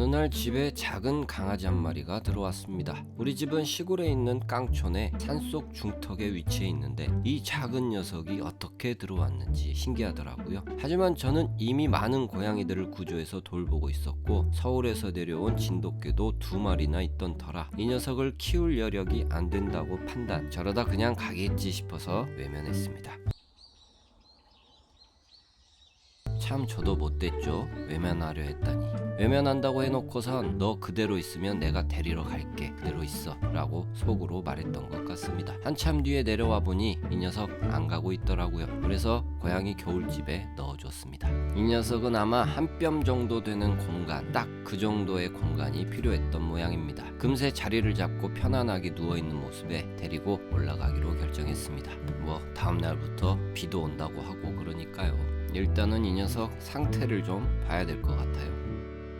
어느 날 집에 작은 강아지 한 마리가 들어왔습니다. 우리 집은 시골에 있는 깡촌의 산속 중턱에 위치해 있는데 이 작은 녀석이 어떻게 들어왔는지 신기하더라고요. 하지만 저는 이미 많은 고양이들을 구조해서 돌보고 있었고 서울에서 내려온 진돗개도 두 마리나 있던 터라 이 녀석을 키울 여력이 안 된다고 판단. 저러다 그냥 가겠지 싶어서 외면했습니다. 참 저도 못됐죠. 외면하려 했다니. 외면한다고 해놓고선 너 그대로 있으면 내가 데리러 갈게. 그대로 있어. 라고 속으로 말했던 것 같습니다. 한참 뒤에 내려와 보니 이 녀석 안 가고 있더라고요. 그래서 고양이 겨울집에 넣어줬습니다. 이 녀석은 아마 한 뼘 정도 되는 공간, 딱 그 정도의 공간이 필요했던 모양입니다. 금세 자리를 잡고 편안하게 누워있는 모습에 데리고 올라가기로 결정했습니다. 뭐 다음날부터 비도 온다고 하고 그러니까요. 일단은 이 녀석 상태를 좀 봐야 될 것 같아요.